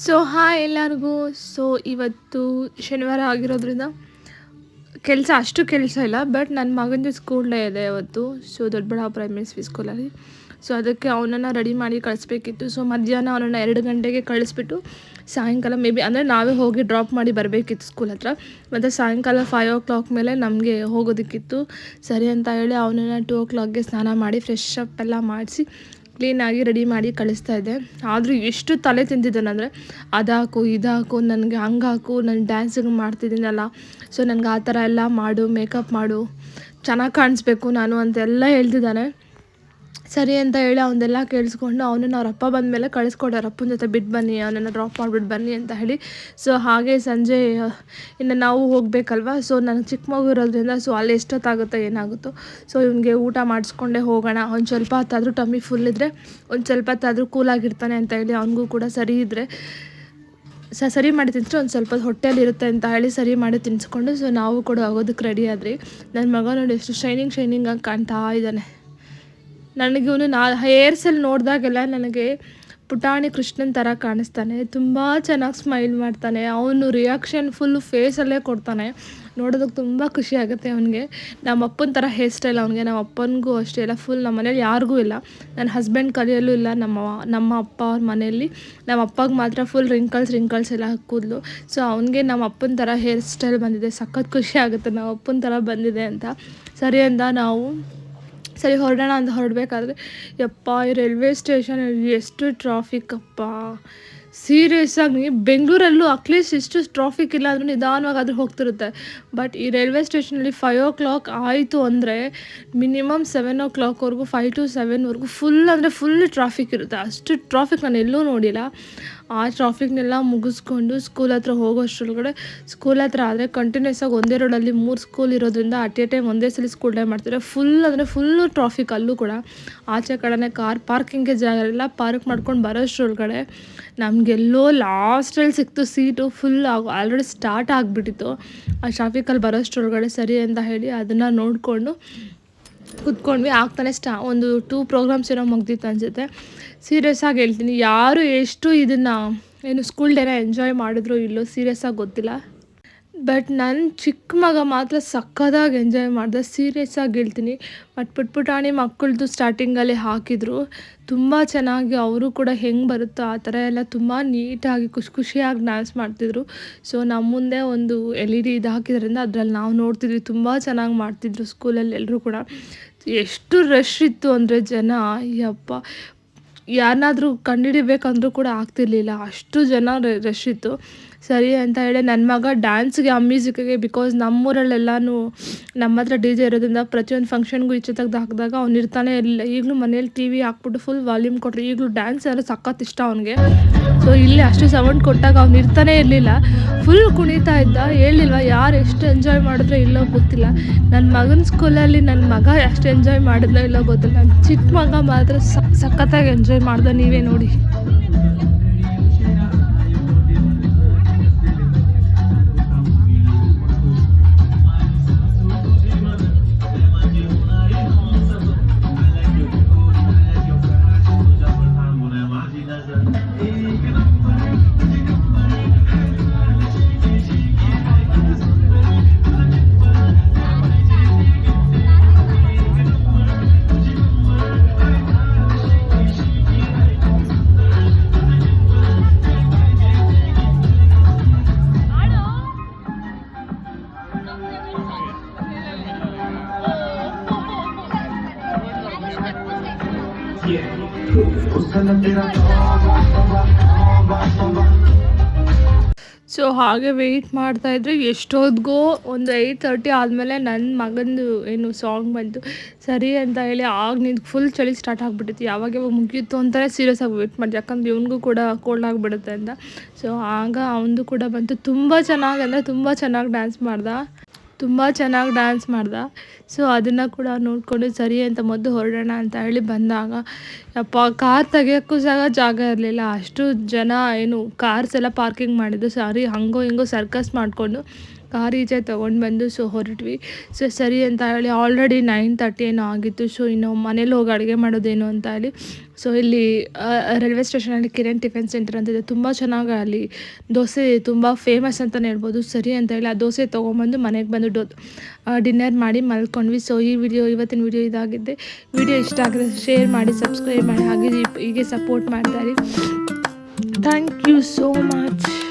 So hi ಎಲ್ಲರಿಗೂ. So ಇವತ್ತು ಶನಿವಾರ ಆಗಿರೋದ್ರಿಂದ ಕೆಲಸ, ಅಷ್ಟು ಕೆಲಸ ಇಲ್ಲ ಬಟ್ ನನ್ನ ಮಗಂದು ಸ್ಕೂಲ್ ಡೇ ಇದೆ ಇವತ್ತು ಸೊ ದೊಡ್ಡಬಳ್ಳಾಪುರ ಪ್ರೈಮರಿ ಸ್ಕೂಲಲ್ಲಿ ಸೊ ಅದಕ್ಕೆ ಅವನನ್ನು ರೆಡಿ ಮಾಡಿ ಕಳಿಸ್ಬೇಕಿತ್ತು. ಸೊ ಮಧ್ಯಾಹ್ನ ಅವನನ್ನು ಎರಡು ಗಂಟೆಗೆ ಕಳಿಸ್ಬಿಟ್ಟು ಸಾಯಂಕಾಲ ಮೇ ಬಿ ಅಂದರೆ ನಾವೇ ಹೋಗಿ ಡ್ರಾಪ್ ಮಾಡಿ ಬರಬೇಕಿತ್ತು ಸ್ಕೂಲ್ ಹತ್ರ. ಮತ್ತು ಸಾಯಂಕಾಲ ಫೈವ್ ಓ ಕ್ಲಾಕ್ ಮೇಲೆ ನಮಗೆ ಹೋಗೋದಕ್ಕಿತ್ತು. ಸರಿ ಅಂತ ಹೇಳಿ ಅವನನ್ನು ಟೂ ಓ ಕ್ಲಾಕ್ಗೆ ಸ್ನಾನ ಮಾಡಿ ಫ್ರೆಶ್ ಅಪ್ ಎಲ್ಲ ಮಾಡಿಸಿ ಕ್ಲೀನಾಗಿ ರೆಡಿ ಮಾಡಿ ಕಳಿಸ್ತಾ ಇದ್ದೆ ಆದರೂ ಎಷ್ಟು ತಲೆ ತಿಂತಿದ್ದಾನಂದರೆ ಅದಾಕು, ಇದಾಕು, ನನಗೆ ಹಂಗೆ ಹಾಕು ನಾನು ಡ್ಯಾನ್ಸಿಗೆ ಮಾಡ್ತಿದ್ದೀನಲ್ಲ. ಸೊ ನನಗೆ ಆ ಥರ ಎಲ್ಲ ಮಾಡು ಮೇಕಪ್ ಮಾಡು. ಚೆನ್ನಾಗಿ ಕಾಣಿಸ್ಬೇಕು ನಾನು ಅಂತೆಲ್ಲ ಹೇಳ್ತಿದ್ದಾನೆ. ಸರಿ ಅಂತ ಹೇಳಿ ಅವನ್ನೆಲ್ಲ ಕೇಳಿಸ್ಕೊಂಡು ಅವನನ್ನು ಅವ್ರ ಅಪ್ಪ ಬಂದಮೇಲೆ ಕಳಿಸ್ಕೊಡು ಅವ್ರ ಅಪ್ಪನ ಜೊತೆ ಬಿಟ್ಟು ಬನ್ನಿ, ಅವನನ್ನು ಡ್ರಾಪ್ ಮಾಡಿಬಿಟ್ಟು ಬನ್ನಿ ಅಂತ ಹೇಳಿ. ಸೊ ಹಾಗೆ ಸಂಜೆ, ಇನ್ನು ನಾವು ಹೋಗಬೇಕಲ್ವ? ಸೊ ನನಗೆ ಚಿಕ್ಕ ಮಗು ಇರೋದ್ರಿಂದ ಸೊ ಅಲ್ಲಿ ಎಷ್ಟೊತ್ತಾಗುತ್ತೋ, ಏನಾಗುತ್ತೋ? ಸೊ ಇವನಿಗೆ ಊಟ ಮಾಡಿಸ್ಕೊಂಡೇ ಹೋಗೋಣ. ಒಂದು ಸ್ವಲ್ಪ ಹೊತ್ತಾದರೂ ಟಮ್ಮಿ ಫುಲ್ ಇದ್ದರೆ ಒಂದು ಸ್ವಲ್ಪ ಹೊತ್ತಾದರೂ ಕೂಲಾಗಿರ್ತಾನೆ ಅಂತ ಹೇಳಿ ಅವನಿಗೂ ಕೂಡ ಸರಿ ಇದ್ದರೆ ಸ, ಸರಿ ಮಾಡಿ ತಿನ್ನಿಸ್ರೆ ಒಂದು ಸ್ವಲ್ಪ ಹೊಟ್ಟೆಯಲ್ಲಿ ಇರುತ್ತೆ ಅಂತ ಹೇಳಿ ಸರಿ ಮಾಡಿ ತಿನ್ನಿಸ್ಕೊಂಡು ಸೊ ನಾವು ಕೂಡ ಹೋಗೋದಕ್ಕೆ ರೆಡಿ ಆದ್ರಿ. ನನ್ನ ಮಗ ನೋಡಿ ಎಷ್ಟು ಶೈನಿಂಗ್ ಶೈನಿಂಗ್ ಆಗಿ ಕಾಣ್ತಾ ಇದ್ದಾನೆ. ನನಗೆ ಇವನು ನಾ ಹೇರ್ಸಲ್ಲಿ ನೋಡಿದಾಗೆಲ್ಲ ನನಗೆ ಪುಟಾಣಿ ಕೃಷ್ಣನ್ ಥರ ಕಾಣಿಸ್ತಾನೆ. ತುಂಬ ಚೆನ್ನಾಗಿ ಸ್ಮೈಲ್ ಮಾಡ್ತಾನೆ. ಅವನು ರಿಯಾಕ್ಷನ್ ಫುಲ್ಲು ಫೇಸಲ್ಲೇ ಕೊಡ್ತಾನೆ. ನೋಡೋದಕ್ಕೆ ತುಂಬ ಖುಷಿ ಆಗುತ್ತೆ ಅವನಿಗೆ. ನಮ್ಮ ಅಪ್ಪನ ಥರ ಹೇರ್ ಸ್ಟೈಲ್ ಅವನಿಗೆ. ನಮ್ಮ ಅಪ್ಪನಿಗೂ ಅಷ್ಟೇ ಇಲ್ಲ. ಫುಲ್ ನಮ್ಮ ಮನೇಲಿ ಯಾರಿಗೂ ಇಲ್ಲ. ನನ್ನ ಹಸ್ಬೆಂಡ್ ಕಲಿಯಲ್ಲೂ ಇಲ್ಲ. ನಮ್ಮ ನಮ್ಮ ಅಪ್ಪ ಅವ್ರ ಮನೆಯಲ್ಲಿ. ನಮ್ಮ ಅಪ್ಪಗೆ ಮಾತ್ರ ಫುಲ್ ರಿಂಕಲ್ಸ್ ರಿಂಕಲ್ಸ್ ಎಲ್ಲ ಕೂದಲು ಸೊ ಅವನಿಗೆ ನಮ್ಮ ಅಪ್ಪನ ಥರ ಹೇರ್ ಸ್ಟೈಲ್ ಬಂದಿದೆ. ಸಖತ್ ಖುಷಿ ಆಗುತ್ತೆ. ನಮ್ಮ ಅಪ್ಪನ ಥರ ಬಂದಿದೆ ಅಂತ. ಸರಿ ಅಂತ ನಾವು. ಸರಿ ಹೊರಡೋಣ ಅಂತ ಹೊರಡಬೇಕಾದ್ರೆ, ಯಪ್ಪ, ಈ ರೈಲ್ವೆ ಸ್ಟೇಷನ್ ಎಷ್ಟು ಟ್ರಾಫಿಕ್ ಅಪ್ಪ. ಸೀರಿಯಸ್ ಆಗಿ ಬೆಂಗಳೂರಲ್ಲೂ ಅಟ್ಲೀಸ್ಟ್ ಇಷ್ಟು ಟ್ರಾಫಿಕ್ ಇಲ್ಲ ಅಂದ್ರೂ ನಿಧಾನವಾಗಾದ್ರೂ ಹೋಗ್ತಿರುತ್ತೆ. ಬಟ್ ಈ ರೈಲ್ವೆ ಸ್ಟೇಷನಲ್ಲಿ ಫೈವ್ ಓ ಕ್ಲಾಕ್ ಆಯಿತು ಅಂದರೆ ಮಿನಿಮಮ್ ಸೆವೆನ್ ಓ ಕ್ಲಾಕ್ವರೆಗೂ ಫೈವ್ ಟು ಸೆವೆನ್ವರೆಗೂ ಫುಲ್ ಅಂದರೆ ಫುಲ್ ಟ್ರಾಫಿಕ್ ಇರುತ್ತೆ. ಅಷ್ಟು ಟ್ರಾಫಿಕ್ ನಾನು ಎಲ್ಲೂ ನೋಡಿಲ್ಲ. ಆ ಟ್ರಾಫಿಕ್ನೆಲ್ಲ ಮುಗಿಸ್ಕೊಂಡು ಸ್ಕೂಲ್ ಹತ್ರ ಹೋಗೋಷ್ಟ್ರೊಳಗಡೆ ಸ್ಕೂಲ್ ಹತ್ರ ಆದರೆ ಕಂಟಿನ್ಯೂಸ್ ಆಗಿ ಒಂದೇ ರೋಡಲ್ಲಿ ಮೂರು ಸ್ಕೂಲ್ ಇರೋದ್ರಿಂದ ಅಟ್ ಎ ಟೈಮ್ ಒಂದೇ ಸಲ ಸ್ಕೂಲ್ ಟೈಮ್ ಮಾಡ್ತಾರೆ ಫುಲ್ ಅಂದರೆ ಫುಲ್ಲು ಟ್ರಾಫಿಕ್ ಅಲ್ಲೂ ಕೂಡ. ಆಚೆ ಕಡೆನೇ ಕಾರ್ ಪಾರ್ಕಿಂಗ್ಗೆ ಜಾಗ ಇರಲ್ಲ ಪಾರ್ಕ್ ಮಾಡ್ಕೊಂಡು ಬರೋಷ್ಟ್ರೊಳಗಡೆ ನಮಗೆಲ್ಲೋ ಲಾಸ್ಟಲ್ಲಿ ಸಿಕ್ತು ಸೀಟು ಫುಲ್ ಆಗ ಆಲ್ರೆಡಿ ಸ್ಟಾರ್ಟ್ ಆಗಿಬಿಟ್ಟಿತ್ತು. ಆ ಟ್ರಾಫಿಕಲ್ಲಿ ಬರೋಷ್ಟರೊಳಗಡೆ ಸರಿ ಅಂತ ಹೇಳಿ ಅದನ್ನು ನೋಡಿಕೊಂಡು ಕುತ್ಕೊಂಡ್ವಿ, ಆಗ್ತಾನೆ ಸ್ಟಾ ಒಂದು ಟೂ ಪ್ರೋಗ್ರಾಮ್ಸ್ ಏನೋ ಮುಗ್ದಿತ್ತು ಅನಿಸುತ್ತೆ. ಸೀರಿಯಸ್ ಆಗಿ ಹೇಳ್ತೀನಿ. ಯಾರು ಎಷ್ಟು ಇದನ್ನು, ಏನು ಸ್ಕೂಲ್ ಡೇನ ಎಂಜಾಯ್ ಮಾಡಿದ್ರು ಇಲ್ಲೋ ಸೀರಿಯಸ್ ಆಗಿ ಗೊತ್ತಿಲ್ಲ. ಬಟ್ ನನ್ನ ಚಿಕ್ಕ ಮಗ ಮಾತ್ರ ಸಖತ್ತಾಗಿ ಎಂಜಾಯ್ ಮಾಡಿದೆ. ಸೀರಿಯಸ್ ಆಗಿ ಹೇಳ್ತೀನಿ. ಬಟ್ ಪುಟ್ ಪುಟಾಣಿ ಮಕ್ಕಳದ್ದು ಸ್ಟಾರ್ಟಿಂಗಲ್ಲಿ ಹಾಕಿದ್ರು. ತುಂಬ ಚೆನ್ನಾಗಿ ಅವರು ಕೂಡ ಹೆಂಗೆ ಬರುತ್ತೋ ಆ ಥರ ಎಲ್ಲ ತುಂಬ ನೀಟಾಗಿ ಖುಷಿ ಖುಷಿಯಾಗಿ ಡ್ಯಾನ್ಸ್ ಮಾಡ್ತಿದ್ರು. ಸೊ ನಮ್ಮ ಮುಂದೆ ಒಂದು ಎಲ್ ಇ ಡಿ ಇದು ಹಾಕಿದ್ರಿಂದ ಅದರಲ್ಲಿ ನಾವು ನೋಡ್ತಿದ್ವಿ. ತುಂಬ ಚೆನ್ನಾಗಿ ಮಾಡ್ತಿದ್ರು ಸ್ಕೂಲಲ್ಲಿ ಎಲ್ಲರೂ ಕೂಡ. ಎಷ್ಟು ರಶ್ ಇತ್ತು ಅಂದರೆ ಜನ, ಯಪ್ಪ. ಯಾರನ್ನಾದ್ರೂ ಕಂಡುಹಿಡಿಬೇಕಂದ್ರೂ ಕೂಡ ಆಗ್ತಿರ್ಲಿಲ್ಲ. ಅಷ್ಟು ಜನ ರಶ್ ಇತ್ತು. ಸರಿ ಅಂತ ಹೇಳಿ ನನ್ನ ಮಗ ಡ್ಯಾನ್ಸ್ಗೆ ಆ ಮ್ಯೂಸಿಕ್ಗೆ ಬಿಕಾಸ್ ನಮ್ಮೂರಲ್ಲೆಲ್ಲನೂ ನಮ್ಮ ಹತ್ರ ಡಿ ಜೆ ಇರೋದ್ರಿಂದ ಪ್ರತಿಯೊಂದು ಫಂಕ್ಷನ್ಗೂ ಈಚೆ ತೆಗೆದು ಹಾಕಿದಾಗ ಅವ್ನು ಇರ್ತಾನೆ ಇರಲಿಲ್ಲ ಈಗಲೂ ಮನೇಲಿ ಟಿ ವಿ ಹಾಕ್ಬಿಟ್ಟು ಫುಲ್ ವಾಲ್ಯೂಮ್ ಕೊಟ್ಟರು ಈಗಲೂ ಡ್ಯಾನ್ಸ್ ಅಂದರೆ ಸಖತ್ ಇಷ್ಟ ಅವನಿಗೆ. ಸೊ ಇಲ್ಲಿ ಅಷ್ಟು ಸೌಂಡ್ ಕೊಟ್ಟಾಗ ಅವ್ನು ಇರ್ತಾನೆ ಇರಲಿಲ್ಲ. ಫುಲ್ ಕುಣಿತಾ ಇದ್ದ. ಹೇಳಿಲ್ವ ಯಾರು ಎಷ್ಟು ಎಂಜಾಯ್ ಮಾಡಿದ್ರೆ ಇಲ್ಲೋ ಗೊತ್ತಿಲ್ಲ. ನನ್ನ ಮಗನ ಸ್ಕೂಲಲ್ಲಿ ನನ್ನ ಮಗ ಎಷ್ಟು ಎಂಜಾಯ್ ಮಾಡಿದ್ನೋ ಇಲ್ಲೋ ಗೊತ್ತಿಲ್ಲ. ನನ್ನ ಚಿಕ್ಕ ಮಗ ಮಾತ್ರ ಸಖತ್ತಾಗಿ ಎಂಜಾಯ್ ಮಾಡ್ದೆ ನೀವೇ ನೋಡಿ. ಸೊ ಹಾಗೆ ವೆಯ್ಟ್ ಮಾಡ್ತಾ ಇದ್ರೆ ಎಷ್ಟೊತ್ತಿಗೋ ಒಂದು ಏಯ್ಟ್ ತರ್ಟಿ ಆದಮೇಲೆ ನನ್ನ ಮಗಂದು ಏನು ಸಾಂಗ್ ಬಂತು. ಸರಿ ಅಂತ ಹೇಳಿ ಆಗ ನಿಂತು ಫುಲ್ ಚಳಿ ಸ್ಟಾರ್ಟ್ ಆಗಿಬಿಟ್ಟಿತ್ತು. ಯಾವಾಗ ಯಾವಾಗ ಮುಗಿಯಿತು ಅಂತಲೇ ಸೀರಿಯಸ್ ಆಗಿ ವೆಯ್ಟ್ ಮಾಡಿದೆ. ಯಾಕಂದ್ರೆ ಇವನಿಗೂ ಕೂಡ ಕೋಲ್ಡ್ ಆಗಿಬಿಡುತ್ತೆ ಅಂತ. ಸೊ ಆಗ ಅವನದು ಕೂಡ ಬಂತು. ತುಂಬ ಚೆನ್ನಾಗಿ, ಅಂದರೆ ತುಂಬ ಚೆನ್ನಾಗಿ ಡ್ಯಾನ್ಸ್ ಮಾಡ್ದ. ತುಂಬ ಚೆನ್ನಾಗಿ ಡ್ಯಾನ್ಸ್ ಮಾಡ್ದ. ಸೊ ಅದನ್ನು ಕೂಡ ನೋಡಿಕೊಂಡು ಸರಿ ಅಂತ ಮೊದಲು ಹೊರಡೋಣ ಅಂತ ಹೇಳಿ ಬಂದಾಗ, ಯಪ್ಪ, ಕಾರ್ ತೆಗಿಯೋಕ್ಕೂ ಸಹ ಜಾಗ ಇರಲಿಲ್ಲ. ಅಷ್ಟು ಜನ ಏನು ಕಾರ್ಸ್ ಎಲ್ಲ ಪಾರ್ಕಿಂಗ್ ಮಾಡಿದ್ದು, ಸಾರಿ, ಹಂಗೋ ಹಿಂಗೋ ಸರ್ಕಸ್ ಮಾಡಿಕೊಂಡು ಕಾರ್ ಈಚೆ ತೊಗೊಂಡು ಬಂದು ಸೊ ಹೊರಟ್ವಿ. ಸೊ ಸರಿ ಅಂತ ಹೇಳಿ ಆಲ್ರೆಡಿ ನೈನ್ ತರ್ಟಿ ಏನೋ ಆಗಿತ್ತು. ಸೊ ಇನ್ನು ಮನೇಲಿ ಹೋಗಿ ಅಡುಗೆ ಮಾಡೋದೇನು ಅಂತ ಹೇಳಿ ಸೊ ಇಲ್ಲಿ ರೈಲ್ವೆ ಸ್ಟೇಷನಲ್ಲಿ ಕಿರಣ್ ಟಿಫಿನ್ ಸೆಂಟರ್ ಅಂತ ಇದೆ. ತುಂಬ ಚೆನ್ನಾಗಿ ಅಲ್ಲಿ ದೋಸೆ ತುಂಬ ಫೇಮಸ್ ಅಂತಲೇ ಹೇಳ್ಬೋದು. ಸರಿ ಅಂತ ಹೇಳಿ ಆ ದೋಸೆ ತೊಗೊಂಬಂದು ಮನೆಗೆ ಬಂದು ಡೋ ಡಿನ್ನರ್ ಮಾಡಿ ಮಲ್ಕೊಂಡ್ವಿ. ಸೊ ಈ ವಿಡಿಯೋ ಇವತ್ತಿನ ವಿಡಿಯೋ ಇದಾಗಿದೆ ವಿಡಿಯೋ ಇಷ್ಟ ಆಗಿದ್ರೆ ಶೇರ್ ಮಾಡಿ ಸಬ್ಸ್ಕ್ರೈಬ್ ಮಾಡಿ, ಹಾಗೆ ಹೀಗೆ ಸಪೋರ್ಟ್ ಮಾಡ್ತಾರೆ ಥ್ಯಾಂಕ್ ಯು ಸೋ ಮಚ್